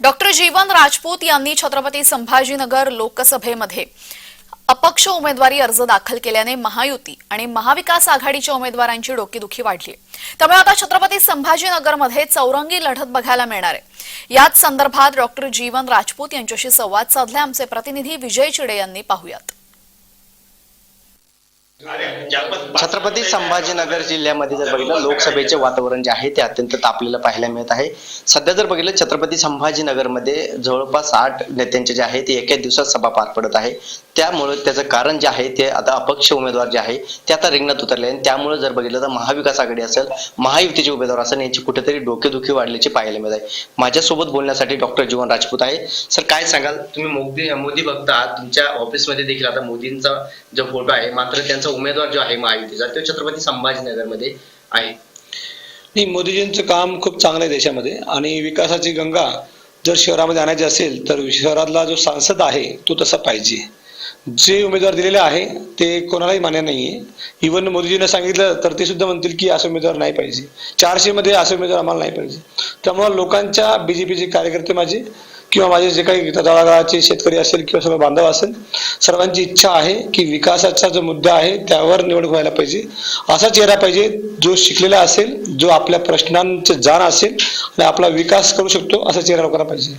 Doctor Jeevan Rajput यांनी छत्रपती संभाजीनगर लोकसभेमध्ये अपक्ष उमेदवारी अर्ज दाखल केल्याने महायुती आणि महाविकास आघाडीच्या उमेदवारांची डोकीदुखी वाढली. त्यामुळे आता छत्रपती संभाजीनगरमध्ये चौरंगी लढत बघायला मिळणार आहे. याच संदर्भात डॉक्टर जीवन राजपूत यांच्याशी संवाद साधला. आमचे प्रतिनिधी विजय चिडे यांनी पाहुयात. छत्रपती संभाजीनगर जिल्ह्यामध्ये जर बघितलं लोकसभेचे वातावरण जे आहे ते अत्यंत तापलेलं पाहायला मिळत आहे. सध्या जर बघितलं छत्रपती संभाजीनगरमध्ये जवळपास आठ नेत्यांचे जे आहे ते एका दिवसात सभा पार पडत आहे. त्यामुळे त्याचं कारण जे आहे ते आता अपक्ष उमेदवार जे आहे ते आता रिंगणात उतरले आणि त्यामुळे जर बघितलं तर महाविकास आघाडी असेल महायुतीचे उमेदवार असेल यांची कुठेतरी डोकेदुखी वाढल्याची पाहायला मिळत आहे. माझ्यासोबत बोलण्यासाठी डॉक्टर जीवन राजपूत आहे. सर काय सांगाल? तुम्ही मोदी मोदी बघता तुमच्या ऑफिसमध्ये देखील आता मोदींचा जो फोटो आहे मात्र त्यांचा उमेदवार जो आहे महायुतीचा तो छत्रपती संभाजीनगरमध्ये आहे. नाही मोदीजींचं काम खूप चांगलं आहे देशामध्ये. आणि विकासाची गंगा जर शहरामध्ये आणायची असेल तर शहरातला जो सांसद आहे तो तसा पाहिजे. जे उमेदवार दिलेले आहे ते कोणालाही मान्य नाहीये. इव्हन मोदीजींना सांगितलं तर ते सुद्धा म्हणतील की असे उमेदवार नाही पाहिजे. चारशे मध्ये असे उमेदवार आम्हाला नाही पाहिजे. त्यामुळे लोकांच्या बीजेपीचे कार्यकर्ते माझे किंवा माझे जे काही तळागाळाचे शेतकरी असेल किंवा सर्व बांधव असेल सर्वांची इच्छा आहे की विकासाचा जो मुद्दा आहे त्यावर निवडणूक व्हायला पाहिजे. असा चेहरा पाहिजे जो शिकलेला असेल जो आपल्या प्रश्नांचे जाण असेल आणि आपला विकास करू शकतो असा चेहरा लोकांना पाहिजे.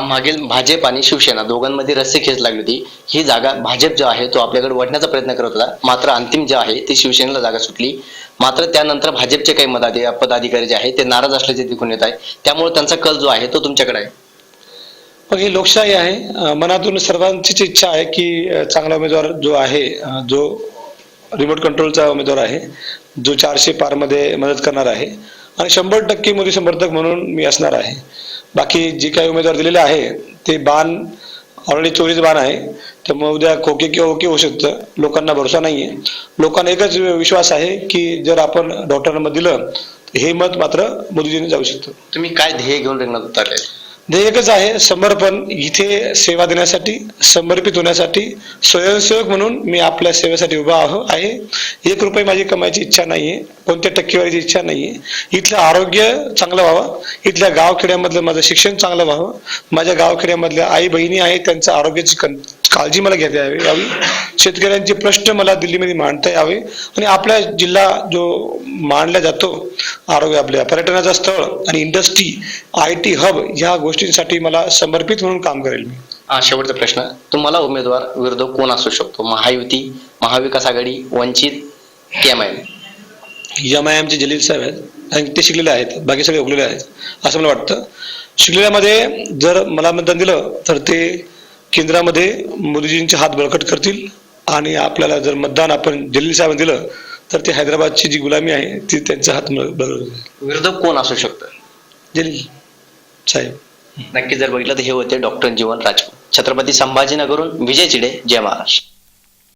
मागील भाजप आणि शिवसेना दोघांमध्ये रस्ते खेच लागली होती. ही जागा भाजप जो आहे तो आपल्याकडे वाटण्याचा प्रयत्न करत होता. मात्र अंतिम जे आहे ती शिवसेनेला जागा सुटली. मात्र त्यानंतर भाजपचे काही मदाधी पदाधिकारी जे आहे ते नाराज असल्याचे दिसून येत आहे. त्यामुळे त्यांचा कल जो आहे तो तुमच्याकडे आहे. मग ही लोकशाही आहे. मनातून सर्वांचीच इच्छा आहे की चांगला उमेदवार जो आहे जो रिमोट कंट्रोलचा उमेदवार आहे जो चारशे पारमध्ये मदत करणार आहे. आणि शंभर टक्के मोदी समर्थक म्हणून मी असणार आहे. बाकी जे काही उमेदवार दिलेले आहे ते बाण ऑलरेडी चोरीचं बाण आहे. त्यामुळे उद्या खोके किंवा ओके होऊ शकतं. लोकांना भरोसा नाही आहे लोकांना एकच विश्वास आहे की जर आपण डॉक्टरांना दिलं तर हे मत मात्र मोदीजींनी जाऊ शकतं. तुम्ही काय ध्येय घेऊन रिंगणात उतरले ध्येयकच आहे समर्पण. इथे सेवा देण्यासाठी समर्पित होण्यासाठी स्वयंसेवक म्हणून मी आपल्या सेवेसाठी उभा आहो आहे. एक रुपये माझी कमायची इच्छा नाहीये कोणत्या टक्केवारीची इच्छा नाहीये. इथलं आरोग्य चांगलं व्हावं. इथल्या गावखेड्यामधलं माझं शिक्षण चांगलं व्हावं. माझ्या गावखेड्यामधल्या आई बहिणी आहेत त्यांचं आरोग्याची कं- काळजी मला घेता यावी. यावी. शेतकऱ्यांचे प्रश्न मला दिल्लीमध्ये मांडता यावे. आणि आपला जिल्हा जो मांडला जातो आरोग्य आपल्या पर्यटनाचं स्थळ आणि इंडस्ट्री आय टी हब ह्या गोष्टींसाठी मला समर्पित म्हणून काम करेल मी. हा शेवटचा प्रश्न. तुम्हाला उमेदवार विरुद्ध कोण असू शकतो? महायुती महाविकास आघाडी वंचित केएमआय? एम आय एमचे जलील साहेब आहेत. आणि ते शिकलेले आहेत. बाकी सगळे उगलेले आहेत. असं मला वाटतं. शिकलेल्यामध्ये जर मला मतदान दिलं तर ते केंद्रामध्ये मोदीजींचे हात बळकट करतील आणि आपल्याला जर मतदान आपण जलील साहेब दिलं तर ते हैदराबादची जी गुलामी आहे ती त्यांचा हात. विरुद्ध कोण असू शकतं जलील साहेब. नक्की जर बघितलं तर हे होते डॉक्टर जीवन राजपूत. छत्रपती संभाजीनगरहून विजय चिडे जय महाराष्ट्र.